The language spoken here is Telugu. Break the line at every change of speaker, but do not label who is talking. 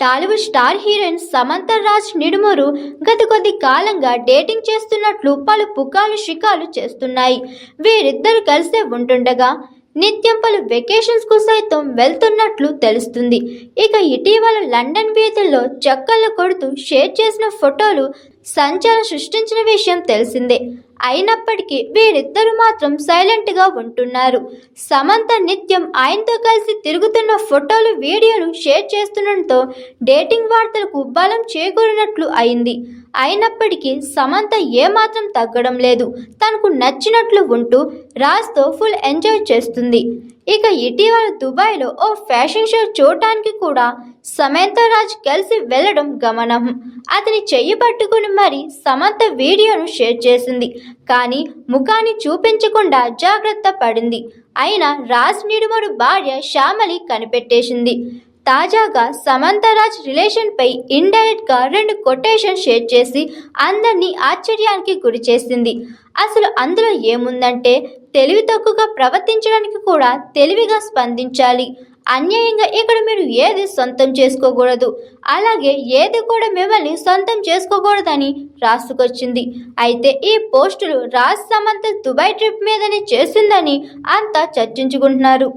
Tollywood star heroine Samantha Raj Nidumoru గత కొద్ది కాలంగా డేటింగ్ చేస్తున్నట్లు పలు పుకాలు షికాలు చేస్తున్నాయి. వీరిద్దరు కలిసే ఉంటుండగా నిత్యం పలు వెకేషన్స్కు సైతం వెళ్తున్నట్లు తెలుస్తుంది. ఇక ఇటీవల లండన్ వీధుల్లో చక్కర్లు కొడుతూ షేర్ చేసిన ఫోటోలు సంచలనం సృష్టించిన విషయం తెలిసిందే. అయినప్పటికీ వీరిద్దరు మాత్రం సైలెంట్గా ఉంటున్నారు. సమంత నిత్యం ఆయనతో కలిసి తిరుగుతున్న ఫోటోలు వీడియోలు షేర్ చేస్తుండటంతో డేటింగ్ వార్తలకు బలం చేకూరినట్లు అయింది. అయినప్పటికీ సమంత ఏమాత్రం తగ్గడం లేదు. తనకు నచ్చినట్లు ఉంటూ రాజ్తో ఫుల్ ఎంజాయ్ చేస్తుంది. ఇక ఇటీవల దుబాయ్లో ఓ ఫ్యాషన్ షో చూడటానికి కూడా సమంత రాజ్ కలిసి వెళ్ళడం గమనం. అతని చెయ్యి పట్టుకుని మరి సమంత వీడియోను షేర్ చేసింది. కానీ ముఖాన్ని చూపించకుండా జాగ్రత్త పడింది. అయినా రాజ్ నిడుమడు భార్య శ్యామలి కనిపెట్టేసింది. తాజాగా సమంతరాజ్ రిలేషన్పై ఇండైరెక్ట్గా రెండు కొటేషన్ షేర్ చేసి అందరినీ ఆశ్చర్యానికి గురి చేసింది. అసలు అందులో ఏముందంటే తెలివి తక్కువగా ప్రవర్తించడానికి కూడా తెలివిగా స్పందించాలి. అన్యాయంగా ఇక్కడ మీరు ఏది సొంతం చేసుకోకూడదు. అలాగే ఏది కూడా మిమ్మల్ని సొంతం చేసుకోకూడదని రాసుకొచ్చింది. అయితే ఈ పోస్టులు రాజ్ సమంత దుబాయ్ ట్రిప్ మీదనే చేసిందని అంతా చర్చించుకుంటున్నారు.